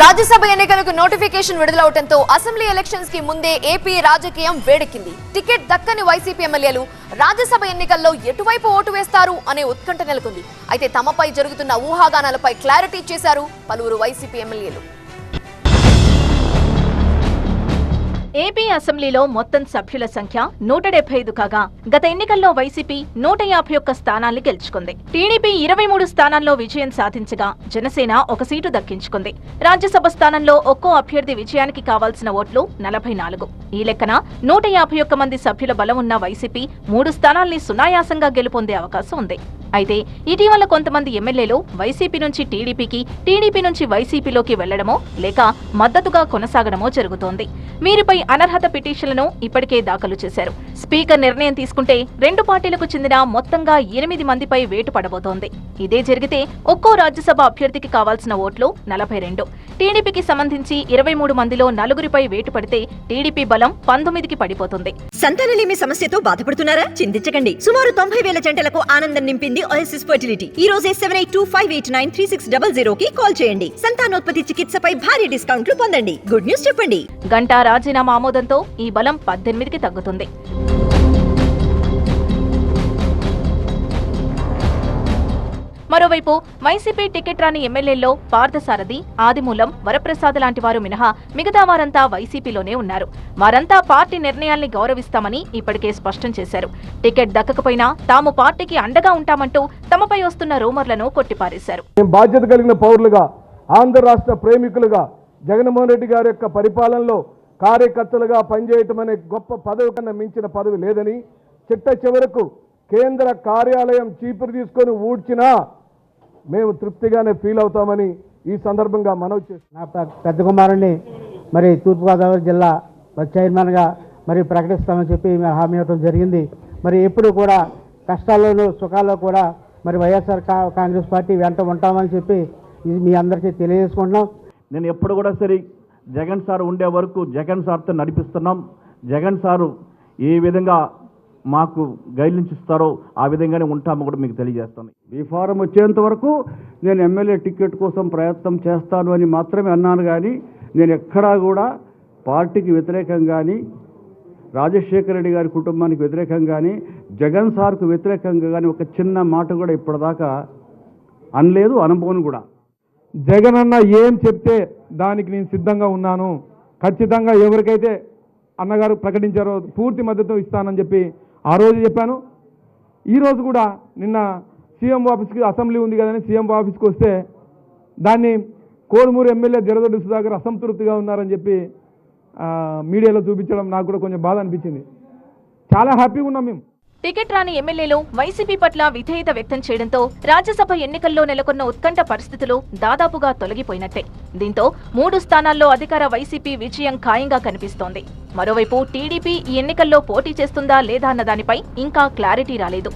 రాజ్యసభ ఎన్నికలకు notification విడుదలవడంతో assembly ఎలక్షన్స్కి ముందే ఏపీ రాజకీయం వేడెక్కింది. టికెట్ దక్కని వైసీపీ ఎమ్మెల్యేలు రాజ్యసభ ఎన్నికల్లో ఎటువైపు ఓటు వేస్తారు అనే ఉత్కంఠ నెలకొంది. అయితే తమపై జరుగుతున్న ఊహాగానాలపై క్లారిటీ ఇచ్చేశారు పలువురు వైసీపీ ఎమ్మెల్యేలు. ఏపీ అసెంబ్లీలో మొత్తం సభ్యుల సంఖ్య నూట డెబ్బై ఐదు కాగా గత ఎన్నికల్లో వైసీపీ నూట యాభై ఒక్క స్థానాల్ని గెలుచుకుంది. టీడీపీ ఇరవై మూడు స్థానాల్లో విజయం సాధించగా జనసేన ఒక సీటు దక్కించుకుంది. రాజ్యసభ స్థానంలో ఒక్కో అభ్యర్థి విజయానికి కావాల్సిన ఓట్లు నలభై నాలుగు. ఈ లెక్కన నూట యాభై ఒక్క మంది సభ్యుల బలం ఉన్న వైసీపీ మూడు స్థానాల్ని సునాయాసంగా గెలుపొందే అవకాశం ఉంది. అయితే ఇటీవల కొంతమంది ఎమ్మెల్యేలు వైసీపీ నుంచి టీడీపీకి టీడీపీ నుంచి వైసీపీలోకి వెళ్ళడమో లేక మద్దతుగా కొనసాగడమో జరుగుతోంది. వీరిపై అనర్హత పిటిషన్లను ఇప్పటికే దాఖలు చేశారు. స్పీకర్ నిర్ణయం తీసుకుంటే రెండు పార్టీలకు చెందిన మొత్తంగా ఎనిమిది మందిపై వేటు పడబోతోంది. ఇదే జరిగితే ఒక్కో రాజ్యసభ అభ్యర్థికి కావాల్సిన ఓట్లు నలభై రెండు. టీడీపీకి సంబంధించి ఇరవై మూడు మందిలో నలుగురిపై వేటు పడితే టీడీపీ బలం పంతొమ్మిదికి పడిపోతుంది. సంతానలేమి సమస్యతో బాధపడుతున్నారా? చింతించకండి. సుమారు తొంభై వేల జంటలకు ఆనందం నింపింది ఓఎస్ఎస్ ఫర్టిలిటీ ఈ రోజే seven eight two five eight nine three six double zero కి కాల్ చేయండి. సంతానోత్పత్తి చికిత్సపై భారీ డిస్కౌంట్లు పొందండి. గుడ్ న్యూస్ చెప్పండి. గంటా రాజీనామా ఆమోదంతో ఈ బలం పద్దెనిమిదికి తగ్గుతుంది. మరోవైపు వైసీపీ టికెట్ రాని ఎమ్మెల్యేల్లో పార్థసారథి ఆదిమూలం వరప్రసాద్ లాంటి వారు మినహా మిగతా వారంతా వైసీపీలోనే ఉన్నారు. వారంతా పార్టీ నిర్ణయాల్ని గౌరవిస్తామని ఇప్పటికే స్పష్టం చేశారు. టికెట్ దక్కకపోయినా తాము పార్టీకి అండగా ఉంటామంటూ తమపై వస్తున్న రూమర్లను కొట్టిపారేశారు. బాధ్యత కలిగిన పౌరులుగా ఆంధ్ర రాష్ట్ర ప్రేమికులుగా జగన్మోహన్ రెడ్డి గారి యొక్క పరిపాలనలో కార్యకర్తలుగా పనిచేయటం అనే గొప్ప పదవి కన్నా మించిన పదవి లేదని చిట్ట చివరకు కేంద్ర కార్యాలయం చీపురు తీసుకొని ఊడ్చినా మేము తృప్తిగానే ఫీల్ అవుతామని ఈ సందర్భంగా మనవి చేస్తున్నాం నా పెద్ద కుమారుణ్ణి మరి తూర్పుగోదావరి జిల్లా చైర్మన్గా మరి ప్రకటిస్తామని చెప్పి మేము హామీ ఇవ్వడం జరిగింది. మరి ఎప్పుడు కూడా కష్టాల్లోనూ సుఖాల్లో కూడా మరి వైఎస్ఆర్ కా కాంగ్రెస్ పార్టీ వెంట ఉంటామని చెప్పి ఇది మీ అందరికీ తెలియజేసుకుంటున్నాం. నేను ఎప్పుడు కూడా సరే జగన్ సార్ ఉండే వరకు జగన్ సార్తో నడిపిస్తున్నాం. జగన్ సారు ఏ విధంగా మాకు గైడ్లైన్స్ ఇస్తారో ఆ విధంగానే ఉంటామో కూడా మీకు తెలియజేస్తాను. ఈ ఫారం వచ్చేంత వరకు నేను ఎమ్మెల్యే టికెట్ కోసం ప్రయత్నం చేస్తాను అని మాత్రమే అన్నాను కానీ నేను ఎక్కడా కూడా పార్టీకి వ్యతిరేకం కానీ రాజశేఖర రెడ్డి గారి కుటుంబానికి వ్యతిరేకం కానీ జగన్ సార్కు వ్యతిరేకంగా కానీ ఒక చిన్న మాట కూడా ఇప్పటిదాకా అనలేదు అనుభవం కూడా. జగన్ అన్న ఏం చెప్తే దానికి నేను సిద్ధంగా ఉన్నాను. ఖచ్చితంగా ఎవరికైతే అన్నగారు ప్రకటించారో పూర్తి మద్దతు ఇస్తానని చెప్పి ఆ రోజు చెప్పాను. ఈరోజు కూడా నిన్న సీఎం ఆఫీస్కి అసెంబ్లీ ఉంది కదని సీఎం ఆఫీస్కి వస్తే దాన్ని కోడుమూరు ఎమ్మెల్యే జరదొడ్డి సుధాకర్ అసంతృప్తిగా ఉన్నారని చెప్పి మీడియాలో చూపించడం నాకు కూడా కొంచెం బాధ అనిపించింది. చాలా హ్యాపీగా ఉన్నాం మేము. టికెట్ రాని ఎమ్మెల్యేలు వైసీపీ పట్ల విధేయత వ్యక్తం చేయడంతో రాజ్యసభ ఎన్నికల్లో నెలకొన్న ఉత్కంఠ పరిస్థితులు దాదాపుగా తొలగిపోయినట్టే. దీంతో మూడు స్థానాల్లో అధికార వైసీపీ విజయం ఖాయంగా కనిపిస్తోంది. మరోవైపు టీడీపీ ఈ ఎన్నికల్లో పోటీ చేస్తుందా లేదా అన్న దానిపై ఇంకా క్లారిటీ రాలేదు.